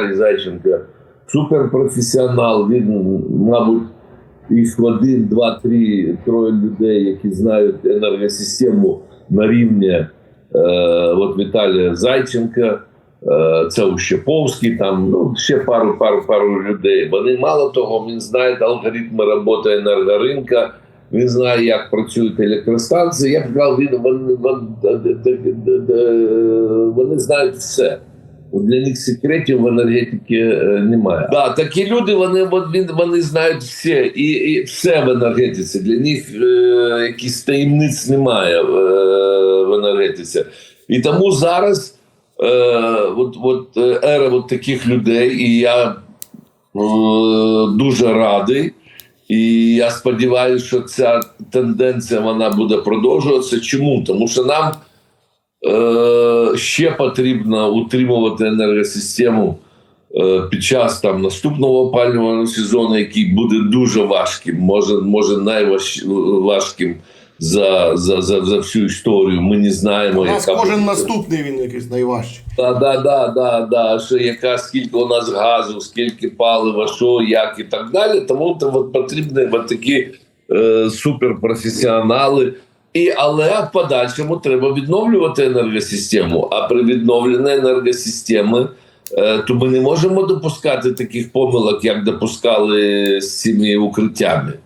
Віталій Зайченко суперпрофесіонал. Він, мабуть, їх один, два, три, троє людей, які знають енергосистему на рівні е, от Віталія Зайченка. Е, Це Ущеповський, там ну ще пару пару пару людей. Вони мало того, він знає алгоритми роботи енергоринка, він знає, як працюють електростанції. Я б сказав, він вони, вони, вони знають все. Для них секретів в енергетиці е, немає. Да, такі люди вони, вони, вони знають все і, і все в енергетиці. Для них е, якісь таємниць немає е, в енергетиці. І тому зараз е, от, от, е, ера от таких людей, і я е, дуже радий. І я сподіваюся, що ця тенденція вона буде продовжуватися. Чому? Тому що нам е, ще потрібно утримувати енергосистему е, під час там наступного опалювального сезону, який буде дуже важким, може, може найважким за, за, за, за всю історію. Ми не знаємо, У нас яка кожен буде- наступний він якийсь найважчий. Да, да, да, да, да. Що яка скільки у нас газу, скільки палива, що, як і так далі. Тому то от потрібні от такі е, суперпрофесіонали. І, але в подальшому треба відновлювати енергосистему. А при відновленні енергосистеми, е, то ми не можемо допускати таких помилок, як допускали з цими укриттями.